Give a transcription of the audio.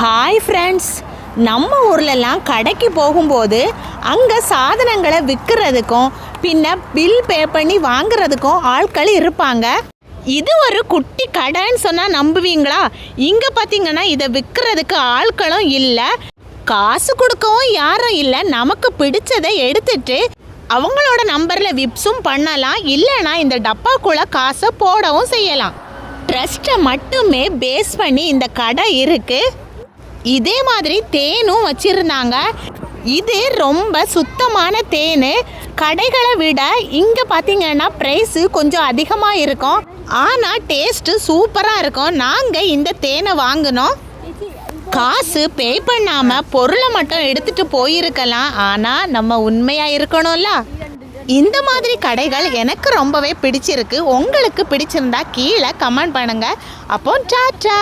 Hi friends நம்ம ஊர்லலாம் கடைக்கு போகும்போது அங்கே சாதனங்களை விற்கிறதுக்கும் பின்ன பில் பே பண்ணி வாங்குறதுக்கும் ஆட்கள் இருப்பாங்க. இது ஒரு குட்டி கடைன்னு சொன்னால் நம்புவீங்களா? இங்கே பார்த்தீங்கன்னா இதை விற்கிறதுக்கு ஆட்களும் இல்லை. காசு கொடுக்கவும் யாரும் இல்லை. நமக்கு பிடிச்சதை எடுத்துட்டு அவங்களோட நம்பரில் விப்ஸும் பண்ணலாம். இல்லைன்னா இந்த டப்பாக்குள்ள காசை போடவும் செய்யலாம். ட்ரஸ்ட்டை மட்டுமே பேஸ் பண்ணி இந்த கடை இருக்குது இதே மாதிரி தேனும் வச்சிருந்தாங்க. இது ரொம்ப சுத்தமான தேன். கடைகளை விட இங்கே பார்த்தீங்கன்னா ப்ரைஸு கொஞ்சம் அதிகமாக இருக்கும். ஆனால் டேஸ்ட்டு சூப்பராக இருக்கும். நாங்கள் இந்த தேனை வாங்கினோம். காசு பே பண்ணாமல் பொருளை மட்டும் எடுத்துகிட்டு போயிருக்கலாம். ஆனால் நம்ம உண்மையாக இருக்கணும்ல. இந்த மாதிரி கடைகள் எனக்கு ரொம்பவே பிடிச்சிருக்கு. உங்களுக்கு பிடிச்சிருந்தா கீழே கமெண்ட் பண்ணுங்கள் அப்போ டாட்டா